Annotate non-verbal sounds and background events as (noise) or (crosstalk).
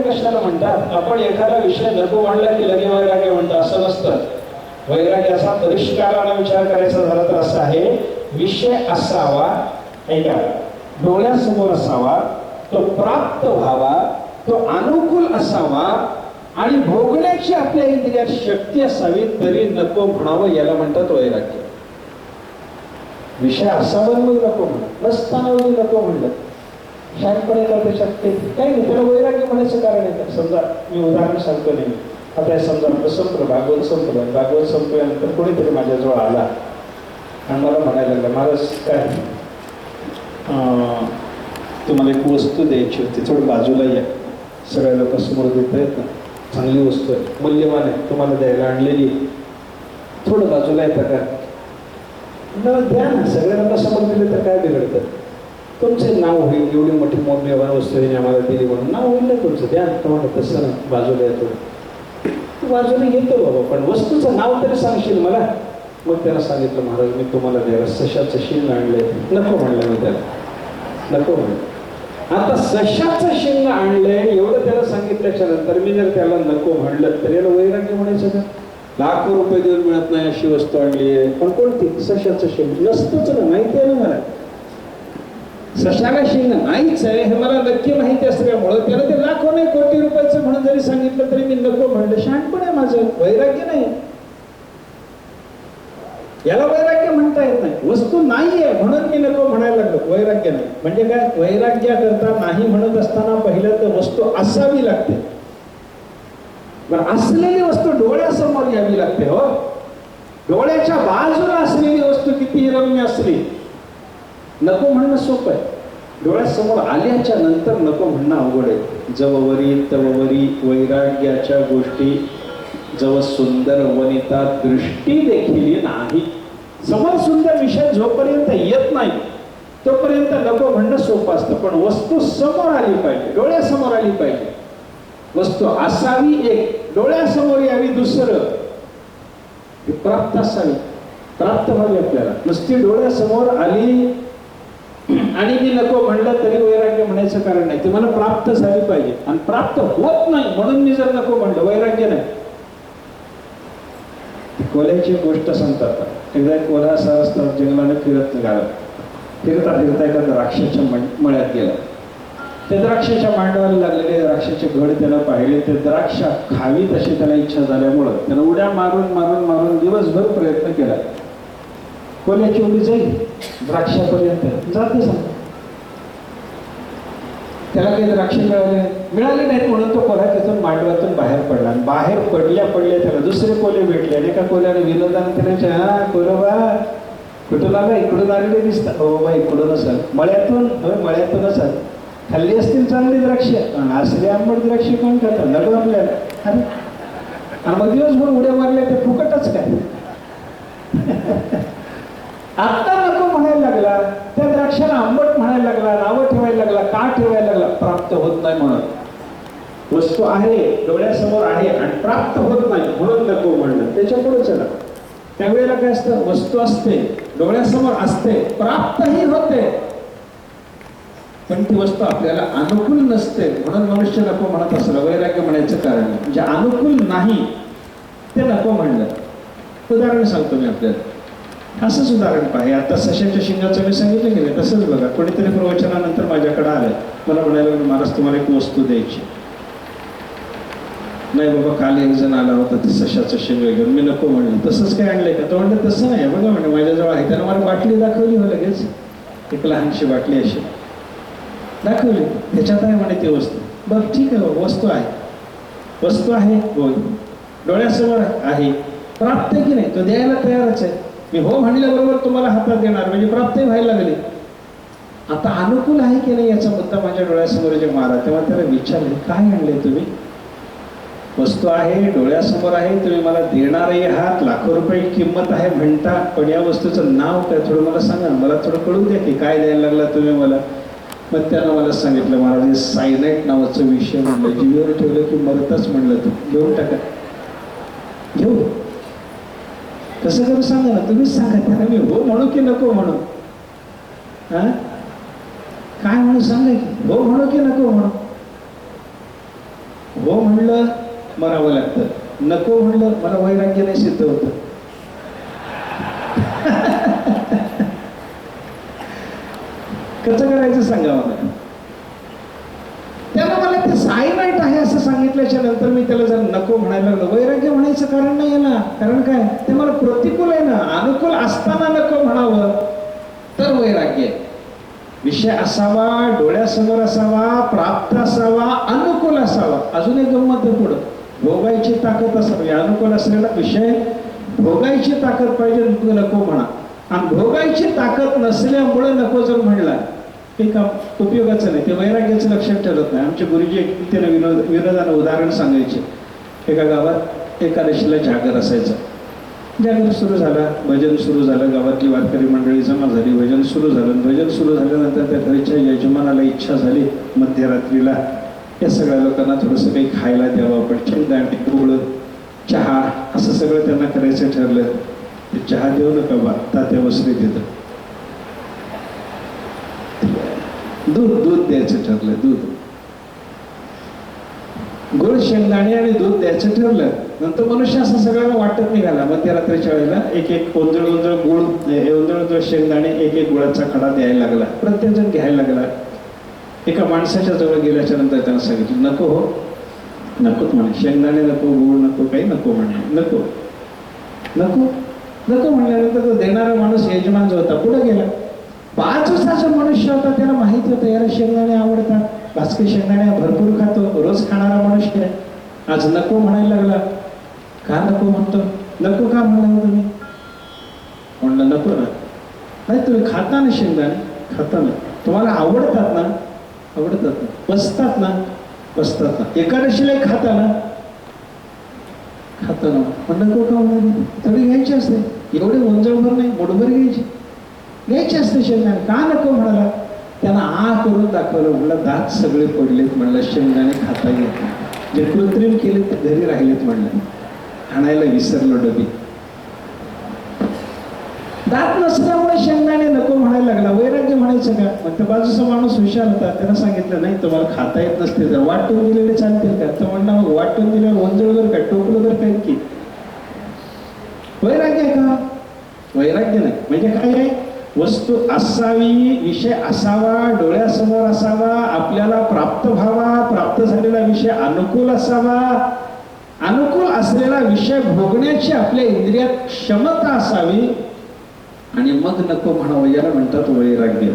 वैराग्य कशाला म्हणतात? आपण एखादा विषय नको मांडला की लगे वैराग्य म्हणतो असं नसतं. वैराग्याचा परिष्काराने विचार करायचा झाला तर असा आहे विषय असावा ऐका डोळ्यासमोर असावा तो प्राप्त व्हावा तो अनुकूल असावा आणि भोगण्याची आपल्या इंद्रियात शक्ती असावी तरी नको म्हणावं याला म्हणतात वैराग्य. विषय असावा मग नको म्हणत नसताना नको म्हणलं. शहाणपणे करते शकते काही नाही त्याला वैराग्य म्हणायचं कारण आहे का समजा मी उदाहरण सांगतो नाही आता समजा आपलं संपलं भागवत संपलं भागवत संपल्यानंतर कोणीतरी माझ्याजवळ आला आणि मला म्हणायला लागला महाराज काय? तुम्हाला एक वस्तू द्यायची होती थोडं बाजूला या सगळ्या लोकांसमोर समोर देत आहेत ना चांगली वस्तू आहे मूल्यवान आहे तुम्हाला द्यायला आणलेली थोडं बाजूला येतं का म्हणलं, द्या ना सगळ्या लोकांसमोर दिले तर काय बिघडतं? तुमचे नाव होईल एवढी मोठी मौल्यवान वस्तू त्यांनी आम्हाला दिली म्हणून नाव होईल ना तुमचं. द्या तुम्हाला तसं बाजूला येतो. बाजूने बाजूला येतो बाबा पण वस्तूचं नाव तरी सांगशील मला? मग त्याला सांगितलं महाराज मी तुम्हाला द्यायला सशाचं शिंग आणलंय. नको म्हणलं मी त्याला. नको म्हणलं. आता सशाचं शिंग आणलंय एवढं त्याला सांगितल्याच्या नंतर मी जर त्याला नको म्हणलं तर याला वैराग्य म्हणायचं का? लाखो रुपये देऊन मिळत नाही अशी वस्तू आणली आहे. पण कोणती? सशाचं शिंग नसतंच ना माहिती आहे ना मला. सशाला शिंग नाहीच आहे. हे मला नक्की माहिती असल्यामुळं त्याला ते लाखो नाही कोटी रुपयाचं म्हणून जरी सांगितलं तरी मी नको म्हणलं. शहाणपण आहे माझं. वैराग्य नाही. याला वैराग्य म्हणता येत नाही. वस्तू नाहीये म्हणून मी नको म्हणायला लागलो. वैराग्य नाही. म्हणजे काय? वैराग्याकरता नाही म्हणत असताना पहिलं तर वस्तू असावी लागते. असलेली वस्तू डोळ्यासमोर यावी लागते हो. डोळ्याच्या बाजूला असलेली वस्तू किती रम्य असली नको म्हणणं सोपं आहे. डोळ्यासमोर आल्याच्यानंतर नको म्हणणं अवघड आहे. जववरी तववरी वैराग्याच्या गोष्टी जव सुंदर वनिता दृष्टी देखील नाही. समोर सुंदर विषय जोपर्यंत येत नाही तोपर्यंत नको म्हणणं सोपं असतं. पण वस्तू समोर आली पाहिजे डोळ्यासमोर आली पाहिजे. वस्तू असावी एक डोळ्यासमोर यावी दुसरं. प्राप्त असावी. प्राप्त व्हावी आपल्याला. नुसती डोळ्यासमोर आली आणि मी नको म्हणलं तरी वैराग्य म्हणायचं कारण नाही. ती मला प्राप्त झाली पाहिजे. आणि प्राप्त होत नाही म्हणून मी जर नको म्हणलं वैराग्य नाही. कोल्याची गोष्ट सांगतात. एकदा एक कोल्हा असा जंगलाने फिरत निघाला. फिरता फिरता एका द्राक्षाच्या मळ्यात गेला. ते द्राक्षाच्या मांडवाला लागलेले द्राक्षाचे घड त्याला पाहिले. ते द्राक्ष खावी तशी त्याला इच्छा झाल्यामुळं त्यानं उड्या मारून मारून मारून दिवसभर प्रयत्न केला. कोल्याची उडी जाईल. द्राक्षापर्यंत. जाते सांग त्याला काही द्राक्ष मिळाले नाही. मिळाले नाहीत म्हणून तो कोल्हा तिथून मांडवातून बाहेर पडला. आणि बाहेर पडल्या पडल्या त्याला दुसरे कोले भेटले. आणि एका कोल्याने विनोदान त्याने हा कोलोबा कुठून आला इकडून आलेले दिसतात. हो बा इकडून असाल मळ्यातून? होय मळ्यातून असाल खाल्ली असतील चांगली द्राक्ष. असले आंबट द्राक्ष कोण खातात नको आपल्याला. अरे आणि मग दिवसभर उड्या मारल्या ते फुकटच काय? (laughs) आत्ता नको म्हणायला लागला त्या द्राक्षाला आंबट म्हणायला लागला नावं ठेवायला लागला का ठेवायला लागला प्राप्त होत नाही म्हणून वस्तू आहे डोळ्यासमोर आहे आणि प्राप्त होत नाही म्हणून नको म्हणलं त्याच्या पुढे चला. त्यावेळेला काय असतं? वस्तू असते डोळ्यासमोर असते प्राप्तही होते. पण ती वस्तू आपल्याला अनुकूल नसते म्हणून मनुष्य नको म्हणत असलं वैराग्य म्हणायचं कारण म्हणजे अनुकूल नाही ते नको म्हणलं उदाहरण सांगतो मी आपल्याला. असंच उदाहरण पाहिजे. आता सशाच्या शिंगाचं मी सांगितलं की नाही तसंच बघा. कोणीतरी प्रवचनानंतर माझ्याकडे आलं मला म्हणायला महाराज तुम्हाला एक वस्तू द्यायची. नाही बाबा काल एक जण आला होता ते सशाचं शिंग घेऊन मी नको म्हणलं. तसंच काय आणलंय का? तो म्हणलं तसं नाही. बघा म्हणे माझ्याजवळ आहे. त्यानं मला बाटली दाखवली हो लगेच. एक लहानशी बाटली अशी. दाखवली. त्याच्यात आहे म्हणे ती वस्तू. बघ ठीक आहे बाबा वस्तू आहे. वस्तू आहे? बोल डोळ्यासमोर आहे. प्राप्त आहे की नाही? तो द्यायला तयारच आहे. मी हो म्हणल्याबरोबर तुम्हाला हातात देणार म्हणजे प्राप्तही व्हायला लागली. आता अनुकूल आहे की नाही याचा मुद्दा माझ्या डोळ्यासमोर जे मारा तेव्हा त्याला विचारले काय आणले तुम्ही? वस्तू आहे डोळ्यासमोर आहे तुम्ही मला देणारही आहात लाखो रुपये किंमत आहे म्हणता पण या वस्तूचं नाव काय थोडं मला सांगा मला थोडं कळून द्या की काय द्यायला लागला तुम्ही मला. मग त्यानं मला सांगितलं महाराज सायनाईट नावाचं विषय म्हणलं जीवीवर ठेवलं की मरतच म्हणलं तू घेऊन टाका. कसं करू सांगा ना तुम्हीच सांगा त्याला मी हो म्हणू की नको म्हणू? हा? काय म्हणू सांगा की? हो म्हणू की नको म्हणू? हो म्हणलं मरावं लागतं. नको म्हणलं मला वैराग्य नाही सिद्ध होतं. (laughs) कसं करायचं सांगा मला त्याला मला ते सायनाईट आहे असं सांगितल्याच्या नंतर मी त्याला जर नको म्हणायला लागलो वैराग्य म्हणायचं कारण नाही आहे ना. कारण काय? ते मला प्रतिकूल आहे ना. अनुकूल असताना नको म्हणावं. तर वैराग्य विषय असावा डोळ्यासमोर असावा प्राप्त असावा अनुकूल असावा. अजून एक गंमत पुढं. भोगायची ताकद असावी. अनुकूल असलेला विषय भोगायची ताकद पाहिजे नको म्हणा. आणि भोगायची ताकद नसल्यामुळे नको जर म्हणला ते काम उपयोगाचं नाही. ते वैराग्याचं लक्षात ठरत नाही. आमचे गुरुजी एक विनोद विनोदानं उदाहरण सांगायचे. एका गावात एकादशीला जागर असायचा. जागर सुरू झाला भजन सुरू झालं गावातली वारकरी मंडळी जमा झाली भजन सुरू झालं. भजन सुरू झाल्यानंतर त्या घरीच्या यजमानाला इच्छा झाली मध्यरात्रीला या सगळ्या लोकांना थोडंसं काही खायला द्यावं आपण. शेंगदाणे गुळ चहा असं सगळं त्यांना करायचं ठरलं. ते चहा देऊ नका बा तात्या वसरी देतं दूध दूध द्यायचं ठरलं दूध. गोड शेंगदाणे आणि दूध द्यायचं ठरलं. नंतर मनुष्य असं सगळ्यांना वाटत निघाला. मध्यरात्रीच्या वेळेला एक एक ओंजळ ओंजळ गुळ ओंजळ ओंजळ शेंगदाणे एक एक गुळाचा खडा द्यायला लागला. प्रत्येक जण घ्यायला लागला. एका माणसाच्या जवळ गेल्याच्यानंतर त्यांना सांगितलं नको हो. नकोच म्हणे. शेंगदाणे नको गुळ नको काही नको म्हणे. नको. नको. नको म्हणल्यानंतर तो देणारा माणूस यजमान जो होता पुढे गेला? पाच वर्षाचा मनुष्य होता आपल्याला शेंगदाणे आवडतात. भास्कर शेंगदाण्या भरपूर खातो. रोज खाणारा मनुष्य आहे आज नको म्हणायला लागला. का नको म्हणतो? नको का म्हणलं तुम्ही? म्हणलं नको ना. नाही तुम्ही खाता ना शेंगदाणे? खाता ना. तुम्हाला आवडतात ना? आवडतात ना. बसतात ना? बसतात ना. एकादशीला खाता ना? खाता ना. पण नको का म्हणाले थोडी घ्यायची असते. एवढे ओंजळभर नाही मोठभर घ्यायची. घ्यायची असते शेंगदाणे. का नको म्हणाला? दाखवलं म्हणलं दात सगळे पडलेत म्हणलं शेंगदाणे खाता येत जे कृत्रिम केले ते घरी राहिलेत म्हणलं. आणायला विसरलो डबी. दात नसल्यामुळे शेंगदाणे नको म्हणायला लागला. वैराग्य म्हणायचं का? मग त्या बाजूचा माणूस हुशार होता. त्यांना सांगितलं नाही तुम्हाला खाता येत नसते तर वाटून दिलेले चालतील का? तर म्हणणं मग हो, वाटून दिल्यावर ओंजळवर का? टोपलं तर काय की वैराग्य आहे का? वैराग्य नाही. म्हणजे काय आहे? वस्तू असावी विषय असावा डोळ्यासमोर असावा आपल्याला प्राप्त व्हावा प्राप्त झालेला विषय अनुकूल असावा. अनुकूल असलेला विषय भोगण्याची आपल्या इंद्रियात क्षमता असावी. आणि मग नको म्हणावं याला म्हणतात वैराग्य.